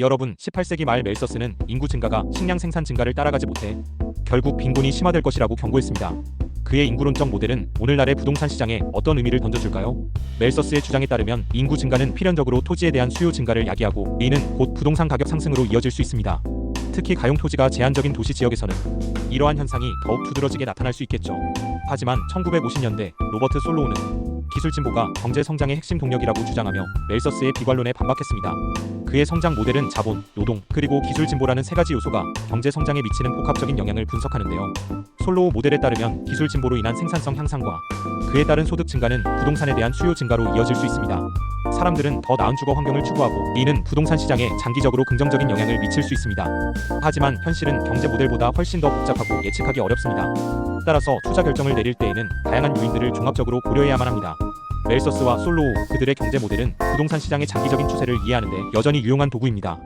여러분, 18세기 말 멜서스는 인구 증가가 식량 생산 증가를 따라가지 못해 결국 빈곤이 심화될 것이라고 경고했습니다. 그의 인구론적 모델은 오늘날의 부동산 시장에 어떤 의미를 던져줄까요? 멜서스의 주장에 따르면 인구 증가는 필연적으로 토지에 대한 수요 증가를 야기하고 이는 곧 부동산 가격 상승으로 이어질 수 있습니다. 특히 가용 토지가 제한적인 도시 지역에서는 이러한 현상이 더욱 두드러지게 나타날 수 있겠죠. 하지만 1950년대 로버트 솔로우는 기술 진보가 경제 성장의 핵심 동력이라고 주장하며 멜서스의 비관론에 반박했습니다. 그의 성장 모델은 자본, 노동, 그리고 기술 진보라는 세 가지 요소가 경제 성장에 미치는 복합적인 영향을 분석하는데요. 솔로우 모델에 따르면 기술 진보로 인한 생산성 향상과 그에 따른 소득 증가는 부동산에 대한 수요 증가로 이어질 수 있습니다. 사람들은 더 나은 주거 환경을 추구하고 이는 부동산 시장에 장기적으로 긍정적인 영향을 미칠 수 있습니다. 하지만 현실은 경제 모델보다 훨씬 더 복잡하고 예측하기 어렵습니다. 따라서 투자 결정을 내릴 때에는 다양한 요인들을 종합적으로 고려해야만 합니다. 멜서스와 솔로우 그들의 경제 모델은 부동산 시장의 장기적인 추세를 이해하는데 여전히 유용한 도구입니다.